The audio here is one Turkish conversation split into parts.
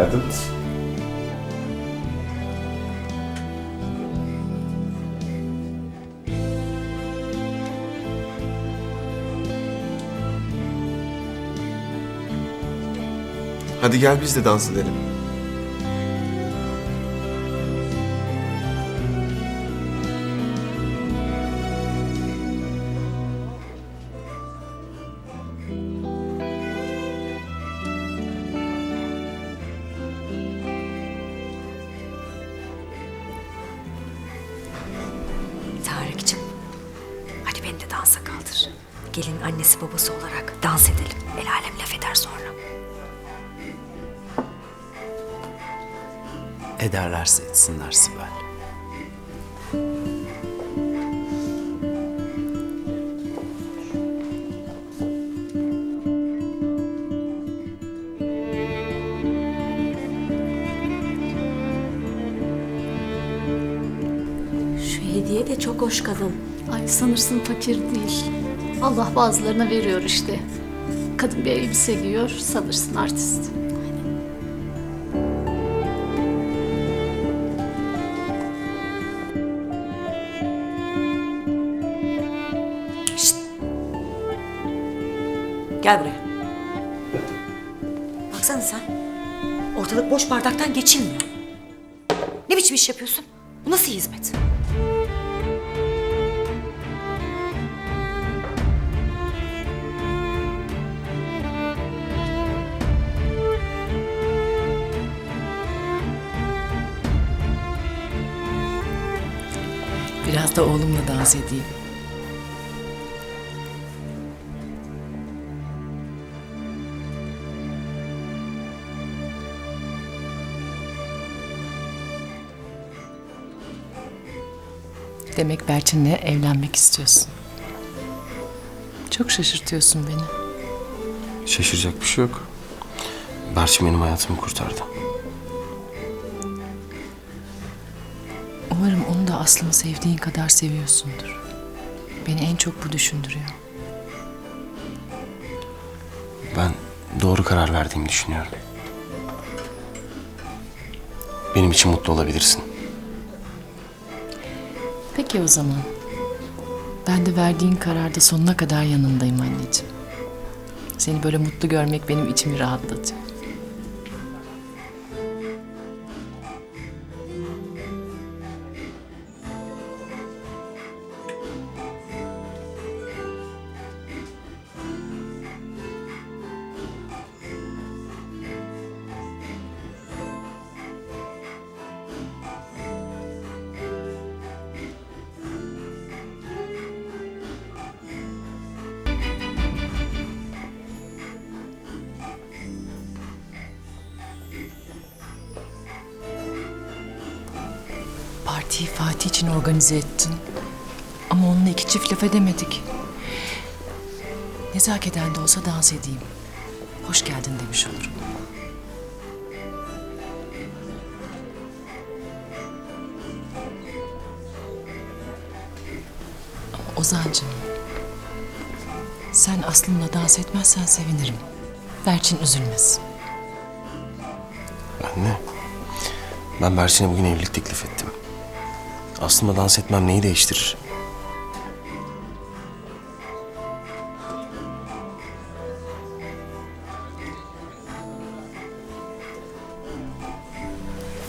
hayatım. Hadi gel biz de dans edelim. Dansa kaldır. Gelin annesi babası olarak dans edelim. El alem laf eder sonra. Ederlerse etsinler Sibel. Hediye de çok hoş kadın. Ay sanırsın fakir değil. Allah bazılarına veriyor işte. Kadın bir elbise giyiyor, sanırsın artist. Gel buraya. Baksana sen. Ortalık boş bardaktan geçilmiyor. Ne biçim iş yapıyorsun? Bu nasıl hizmet? Da oğlumla dans edeyim. Demek Berçin'le evlenmek istiyorsun. Çok şaşırtıyorsun beni. Şaşıracak bir şey yok. Berçin benim hayatımı kurtardı. Aslı'mı sevdiğin kadar seviyorsundur. Beni en çok bu düşündürüyor. Ben doğru karar verdiğimi düşünüyorum. Benim için mutlu olabilirsin. Peki o zaman. Ben de verdiğin kararda sonuna kadar yanındayım anneciğim. Seni böyle mutlu görmek benim içimi rahatlatıyor. Fatih için organize ettin. Ama onunla iki çift laf edemedik. Nezaketen de olsa dans edeyim. Hoş geldin demiş olurum. Ama Ozan'cığım... Sen Aslı'nla dans etmezsen sevinirim. Berçin üzülmesin. Anne, ben Berçin'e bugün evlilik teklif ettim. Aslında dans etmem neyi değiştirir?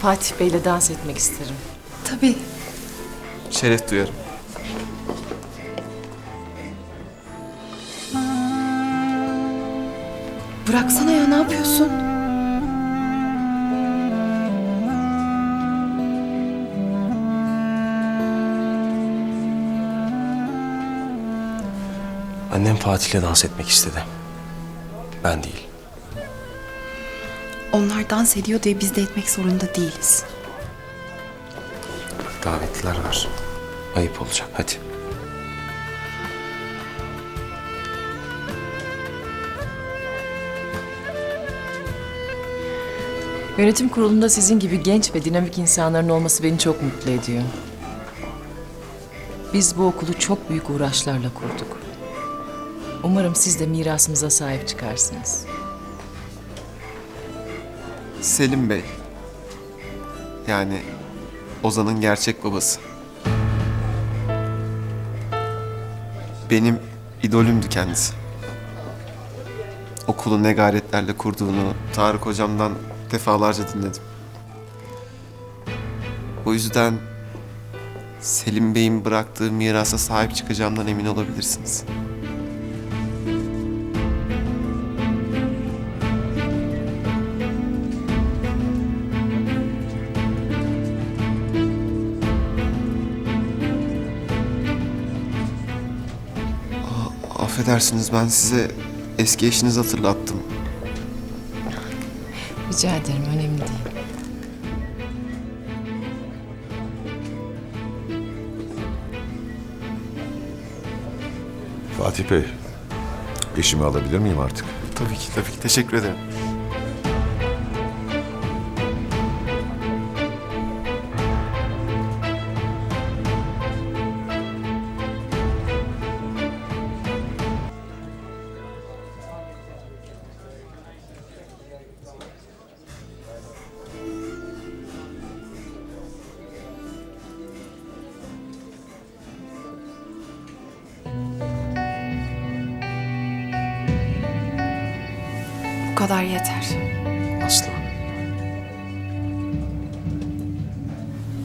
Fatih Bey'le dans etmek isterim. Tabii. Şeref duyarım. Bıraksana ya, ne yapıyorsun? Annem Fatih'le dans etmek istedi. Ben değil. Onlar dans ediyor diye biz de etmek zorunda değiliz. Bak davetliler var. Ayıp olacak hadi. Yönetim kurulunda sizin gibi genç ve dinamik insanların olması beni çok mutlu ediyor. Biz bu okulu çok büyük uğraşlarla kurduk. Umarım siz de mirasımıza sahip çıkarsınız. Selim Bey. Yani Ozan'ın gerçek babası. Benim idolümdü kendisi. Okulu ne gayretlerle kurduğunu Tarık hocamdan defalarca dinledim. O yüzden Selim Bey'in bıraktığı mirasa sahip çıkacağımdan emin olabilirsiniz. Affedersiniz ben size eski eşinizi hatırlattım. Rica ederim önemli değil. Fatih Bey, eşimi alabilir miyim artık? Tabii ki tabii ki teşekkür ederim. Kadar yeter. Aslı.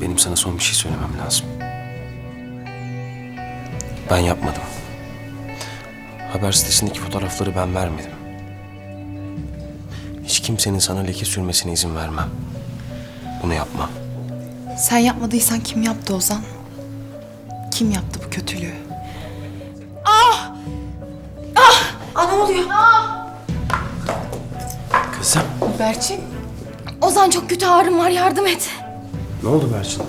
Benim sana son bir şey söylemem lazım. Ben yapmadım. Haber sitesindeki fotoğrafları ben vermedim. Hiç kimsenin sana leke sürmesine izin vermem. Bunu yapma. Sen yapmadıysan kim yaptı Ozan? Kim yaptı bu kötülüğü? Kızım. Berçin. Ozan çok kötü ağrım var yardım et. Ne oldu Berçin?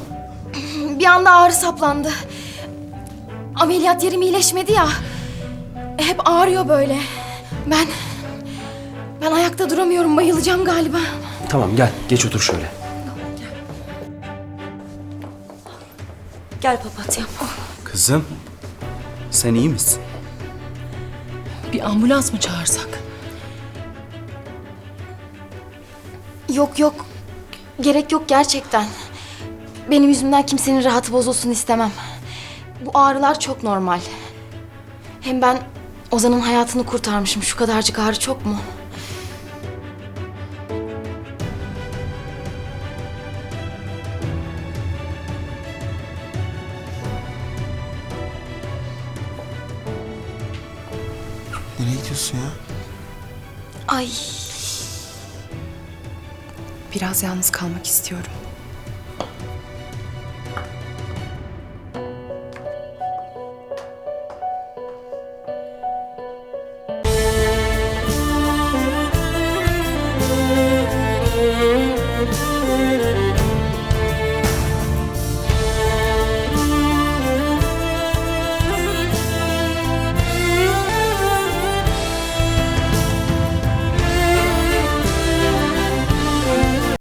Bir anda ağrı saplandı. Ameliyat yerim iyileşmedi ya. Hep ağrıyor böyle. Ben... Ben ayakta duramıyorum bayılacağım galiba. Tamam gel geç otur şöyle. Gel papatyam. Kızım, sen iyi misin? Bir ambulans mı çağırsak? Yok yok. Gerek yok gerçekten. Benim yüzümden kimsenin rahatı bozulsun istemem. Bu ağrılar çok normal. Hem ben Ozan'ın hayatını kurtarmışım. Şu kadarcık ağrı çok mu? Nereye gidiyorsun ya? Ay Biraz yalnız kalmak istiyorum.